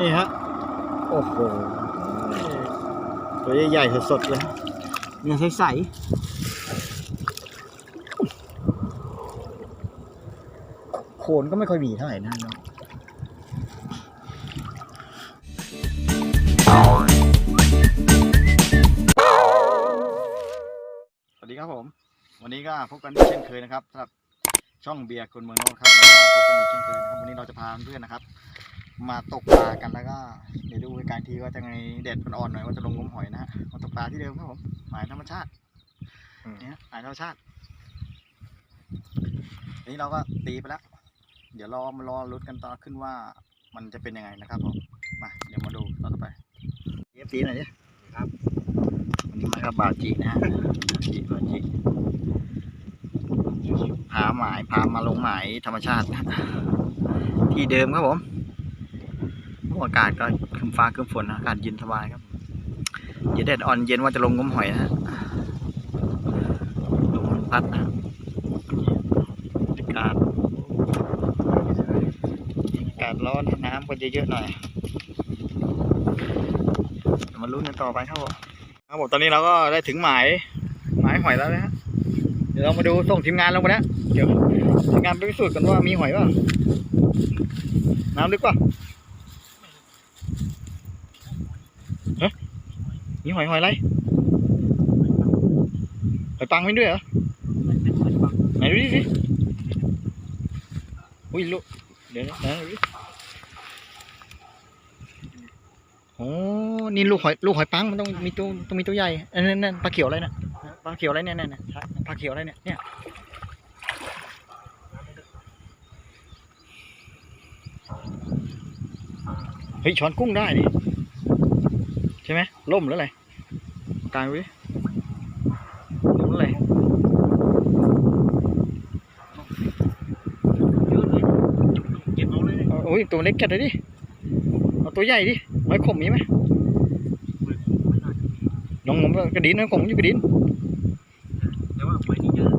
นี่ฮะ โอ้โห ตัวใหญ่ๆสดๆเลยเนื้อใสๆโคนก็ไม่ค่อยมีเท่าไหร่นะน้องสวัสดีครับผม วันนี้ก็พบกันอีกเช่นเคยนะครับสำหรับช่องเบียร์คนเมืองโน้นครับแล้วก็พบกันอีกเช่นเคยนะครับ วันนี้เราจะพาเพื่อนๆนะครับ มาตกปลากันแล้วก็เดี๋ยวดูเหตุการณ์ทีว่าจะไงแดดมันอ่อนหน่อยว่าจะลงงมหอยนะฮะมาตกปลาที่เดิมครับผมหมายธรรมชาติเนี่ยหมายธรรมชาติอันนี้เราก็ตีไปแล้วเดี๋ยวรอมารอลุ้นกันต่อขึ้นว่ามันจะเป็นยังไงนะครับผมมาเดี๋ยวมาดูต่อต่อไปเอฟซีหน่อยดิครับวันนี้มากับบาจินะฮะจิบาจิพาหมายพามาลงหมายธรรมชาติ ที่เดิมครับผม อากาศก็คึมฟ้าคึมฝนนะอากาศเย็นสบายครับเย็นแดดอ่อนเย็นว่าจะลงงมหอยนะฮะลมพัดนะอากาศอากาศร้อนน้ำก็เยอะๆหน่อยมาลุ้นกันต่อไปครับผมครับผมตอนนี้เราก็ได้ถึงหมายหมายหอยแล้วนะฮะเดี๋ยวเรามาดูส่งทีมงานลงมาแล้วเดี๋ยวทีมงานไปพิสูจน์กันว่ามีหอยเปล่าน้ำลึก เปล่ามีหอยหอยอะไรหอยปังไม่ด้วยเหรอไหนดูดิสิอุ้ยลูกเดี๋ยวนะไหนดูดิโอ้นี่ลูกหอยลูกหอยปังมันต้องมีตัวต้องมีตัวใหญ่นนั้นนั่นปลาเขียวอะไรน่ะปลาเขียวอะไรเนี่ยเนี่ยเนี่ยปลาเขียวอะไรเนี่ยเนี่ย เฮ้ยช้อนกุ้งได้นี่ใช่ไหมล่มหรืออะไรกลางดูดิหมุนเลยเก็บเอาเลยเอาโอ้ยตัวเล็กจัดเลยดิเอาตัวใหญ่ดิไว้ข่มมีไหมน้องผมกระดินนะข่มอยู่กระดินแต่ว่าไม้นี่เยอะ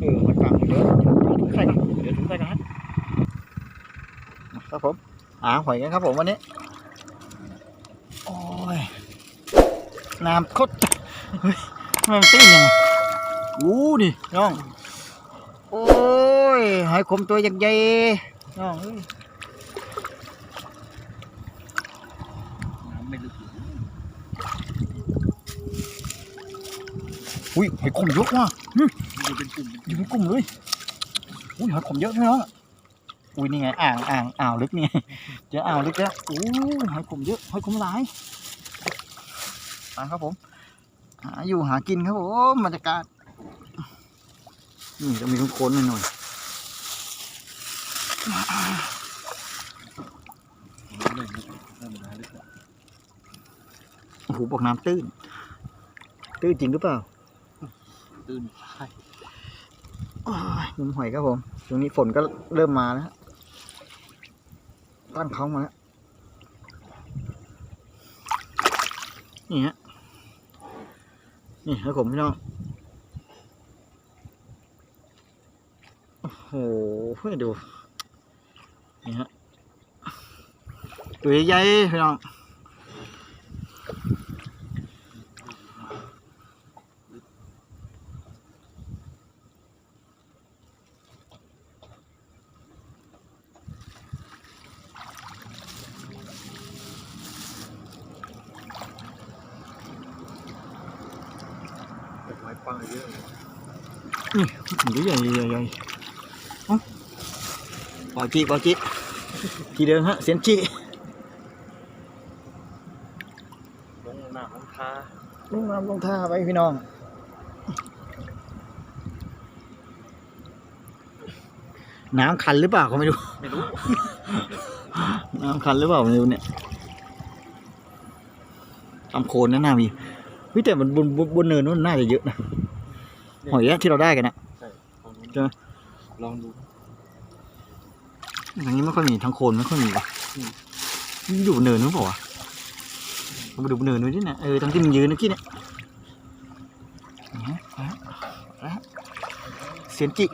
เออหอยปังเยอะเอาถุงใส่กันเดี๋ยวถุงใส่กันฮะครับผม หาหอยกันครับผมวันนี้ โอ้ย น้ำโคตรเฮ้ยทำไมมันตื้นยังไงอู้นี่น้อง โอ้ย หอยขมตัวใหญ่ๆน้องเอ้ยน้ำไม่ลึกอุ้ยหอยขมเยอะว่ะหึมันเป็นกลุ่มอยู่เป็นกลุ่มเลยอุ้ยหอยขมเยอะใช่ไหมน้ องอุ้ยนี่ไงอ่างอ่างอ่าวลึกนี่ไงเจออ่าวลึกแล้วอู้หอยขมเยอะหอยขมหลายไปครับผม หาอยู่หากินครับผมบรรยากาศนี่จะมีโค้นๆหน่อยน้ำเลยลึกน้ำน้ำลึกๆโอ้โหบอกน้ำตื้น ตื้นจริงหรือเปล่า ตื้นใช่โอ้ยงมหอยครับผมช่วงนี้ฝนก็เริ่มมาแล้วฮะ ตั้งเขามาแล้ว นี่ฮะ นี่ครับผมพี่น้อง โอ้โหดู นี่ฮะ ตัวใหญ่ๆพี่น้อง แต่ไม้ปังเยอะตัวใหญ่ใหญ่ใหญ่เอ้าบอจิบอจิทีเดิมฮะ เสียนจิลงหน้าของคาลงน้ำลงท่าไปพี่น้องน้ำคันหรือเปล่าก็ไม่รู้ไม่รู้ น้ำคันหรือเปล่าไม่รู้เนี่ยตามโคนนั่นน่ามีเฮ้ยแต่มันบนบนบนเนินนู้นน่าจะเยอะนะ หอยอะที่เราได้กันนะของนู้นใช่ไหมลองดูอย่างนี้ไม่ค่อยมีทางโคนไม่ค่อยมีว่ะนี่อยู่บนเนินนู้นเปล่าวะเราไปดูบนเนินนู้นดิเนี่ยเออตรงที่มันยืนเมื่อกี้เนี่ยนะนะนะเสียนจิ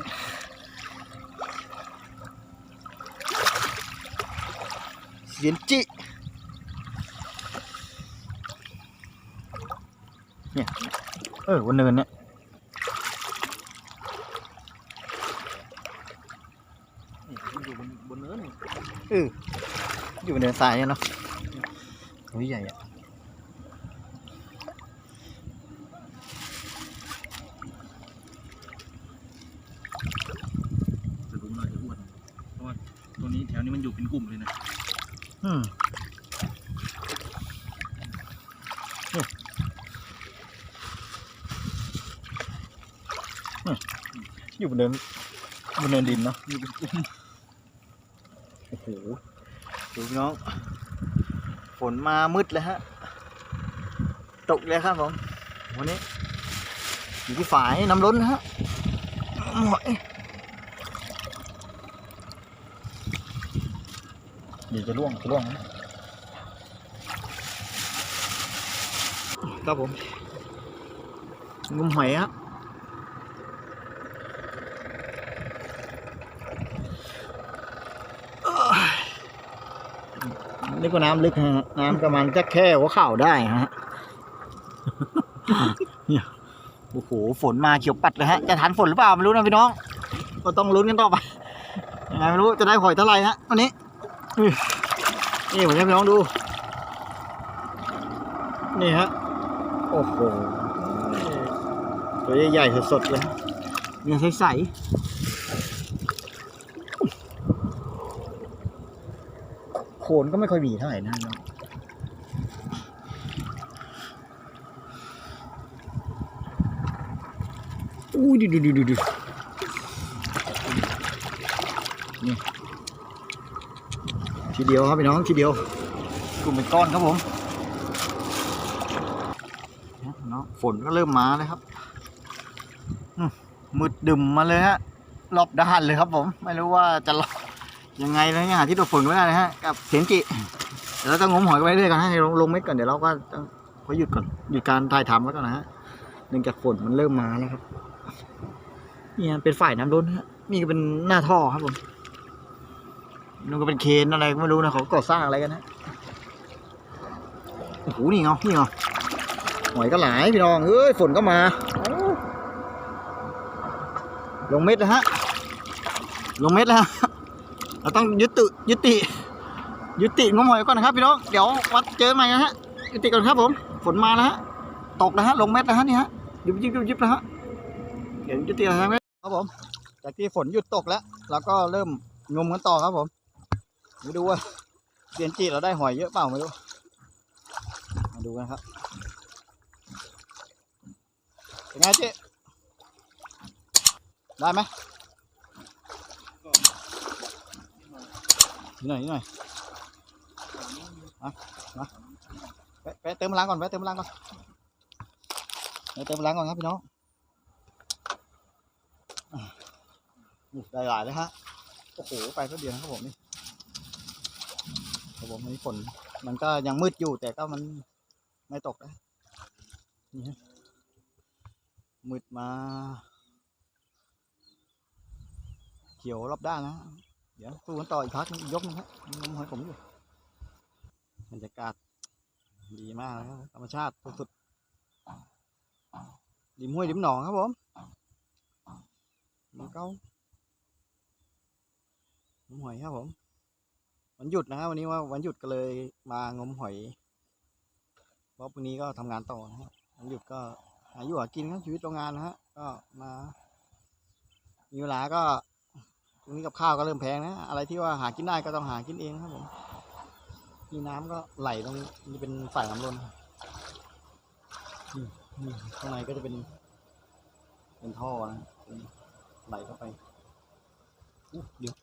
เสียนจิเนี่ยเออวันเนินเนี่ย นี่มั นอยู่บนบนเนื้อนี่เอออยู่บนเนินทรายเนี่ยเนาะตัวใหญ่อะจะรู้น่าจะอ้วนเพราะว่าตัวนี้แถวนี้มันอยู่เป็นกลุ่มเลยนะอืมเนี่ยเนี่ยอยู่บนเนินบนเนินดินเนาะอยู่เป็นกลุ่ม โหดูพี่น้อง ฝนมามืดเลยฮะ ตกเลยครับผม วันนี้อยู่ที่ฝายน้ำล้นนะฮะหอยเดี๋ยวจะล่วงจะล่วงนะครับผมงมหอยฮะ นึกว่าน้ำลึกฮะน้ำประมาณจะแค่หัวเข่าได้ฮะเนี่ยโอ้โหฝนมาเขียวปัดเลยฮะจะทันฝนหรือเปล่าไม่รู้นะพี่น้อง ก็ต้องลุ้นกันต่อไปยังไงไม่รู้จะได้หอยเท่าไหร่ฮะวันนี้อุ้ยนี่ผมให้พี่น้องดู นี่ฮะโอ้โหตัวใหญ่ๆสดๆเลยเนี่ยใสๆ คนก็ไม่ค่อยมีเท่าไหร่นะองอู้ดูดูดูดูดูนี่ทีเดียวครับพี่น้องทีเดียวกลุ่มเป็นก้อนครับผมนะน้องฝนก็เริ่มมาแล้วครับมืดดึมมาเลยฮะรอบด้านเลยครับผม ไม่รู้ว่าจะรอ ยังไงเลยเนี่ยหาที่ตัวฝนไม่ได้นะฮะกับเสียงจิเดี๋ยวเราต้องงมหอยกันไปเรื่อยก่อนนะให้ลงลงเม็ดก่อนเดี๋ยวเราก็ต้องขอหยุดก่อนหยุดการถ่ายทำแล้วก่อนนะฮะเนื่องจากฝนมันเริ่มมาแล้วครับเนี่ยเป็นฝ่ายน้ำล้นฮะนี่ก็เป็นหน้าท่อครับผมนู่นก็เป็นเคนอะไรก็ไม่รู้นะเขาก่อสร้างอะไรกันนะโอ้โหนี่เงานี่เงาหอยก็หลายพี่น้องเอ้ยฝนก็มาเอ้าลงเม็ดแล้วฮะลงเม็ดแล้วฮะ เราต้องยุติยุติ ยุติงมหอยก่อนนะครับพี่น้องเดี๋ยววัดเจอใหม่นะฮะยุติก่อนครับผมฝนมาแล้วฮะตกแล้วฮะลงเม็ดแล้วฮะนี่ฮะยิบยิบยิบยิบแล้วฮะเดี๋ยวยุติแล้วครับครับผมจากที่ฝนหยุดตกแล้วเราก็เริ่มงมกันต่อครับผมมาดูว่าเซียนจีเราได้หอยเยอะเปล่าไม่รู้มาดูกันครับเป็นไงเจ๊ได้ไหม นิดหน่อยนิดหน่อยแวะแวะเติมพลังก่อนแวะเติมพลังก่อนแวะเติมพลังก่อนครับพี่น้องอะนี่ได้หลายเลยฮะโอ้โหไปแป๊บเดียวนะครับผมนี่ครับผมวันนี้ฝนมันก็ยังมืดอยู่แต่ก็มันไม่ตกนะนี่ฮะมืดมา เขียวรอบด้านนะ เดี๋ยวสู้กันต่ออีกพักยกนึงครับงมหอยผมอยู่บรรยากาศดีมากเลยครับธรรมชาติสุดๆริมห้วยริมหนองครับผมมันเก้าหหอยครับผมวันหยุดนะครับวันนี้ว่าวันหยุดก็เลยมางมหอยเพราะพรุ่งนี้ก็ทำงานต่อนะฮะวันหยุดก็หาอยู่หากินครับชีวิตโรงงานนะฮะก็มามีเวลาก็ ตรงนี้กับข้าวก็เริ่มแพงนะ อะไรที่ว่าหากินได้ก็ต้องหากินเองครับผมมีน้ำก็ไหลตรงนี้เป็นฝ่ายน้ำล้นนี่นี่ข้างในก็จะเป็น เป็นท่อนะไหลเข้าไปเดี๋ยว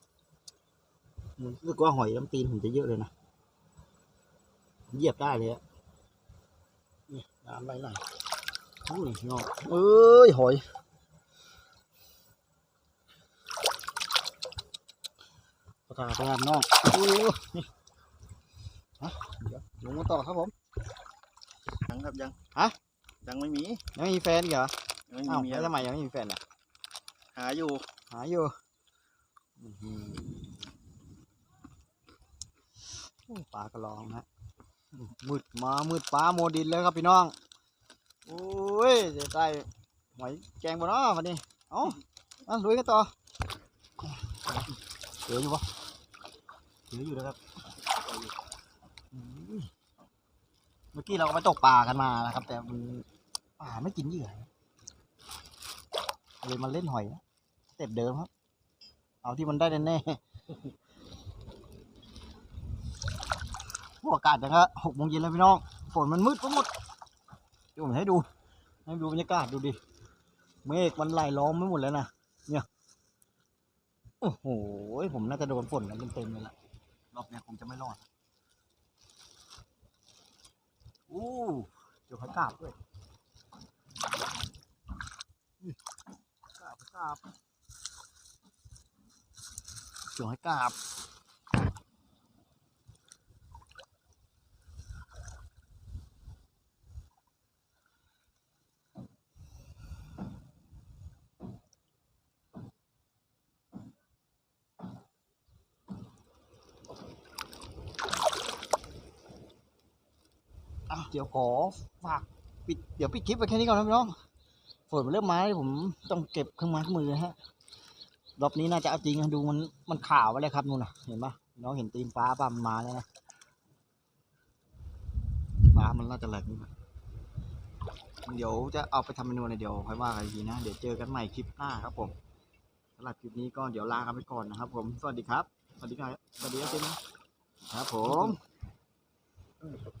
รู้สึกว่าหอยลำตีนผมจะเยอะเลยนะเหยียบได้เลยอะนี่น้ำไหลไหลอุ้ยงอกเอ้ยหอย ประกาศประกาศนอกโอ้ยนี่เดี๋ยวลงมาต่อครับผม ยังครับยังฮะ ยังไม่มียังไม่มีแฟนอีกเหรอยังไม่มีอ้าวเมียแล้วทำไมยังไม่มีแฟนอะ หาอยู่หาอยู่อื้อหืออ้ปลากระลองฮะมืดมามืดฟ้าโมดินเลยครับพี่น้อง โอ้ยจะได้หอยแกงบ่เนาะวันนี้ เอ้าอะลุยกันต่อเจออยู่ปะ เจออยู่นะครับเมื่อกี้เราก็ไปตกปลากันมานะครับ แต่มันปลาไม่กินเหยื่อเลยมาเล่นหอยสเต็ปเดิมครับ เอาที่มันได้แน่ๆพวกอากาศนะครับหกโมงเย็นแล้วพี่น้อง ฝนมันมืดไปหมดเดี๋ยวผมให้ดู ให้ดูบรรยากาศดูดิ เมฆมันไหลล้อมไม่หมดแล้วนะ เนี่ย โอ้โห ผมน่าจะโดนฝนกันเต็มๆเลยล่ะ รอบเนี้ยคงจะไม่รอดอู้เดี๋ยวเขากราบด้วยกราบกราบเสือให้กราบ เดี๋ยวขอฝากปิดเดี๋ยวปิดคลิปไปแค่นี้ก่อนนะพี่น้องฝนมันเริ่มมาแล้วผมต้องเก็บเครื่องไม้เครื่องมือฮะรอบนี้น่าจะเอาจริงดูมันมันขาวไปเลยครับนู่นนะเห็นปะน้องเห็นตีนฟ้าป่ะมันมาแล้วนะฟ้ามันน่าจะแหลกนี่เดี๋ยวจะเอาไปทำเมนูอะเดี๋ยวค่อยว่ากันอีกทีนะ เดี๋ยวเจอกันใหม่คลิปหน้าครับผมสำหรับคลิปนี้ก็เดี๋ยวลากันไปก่อนนะครับ ผมสวัสดีครับ สวัสดีครับสวัสดีครับเจนครับผม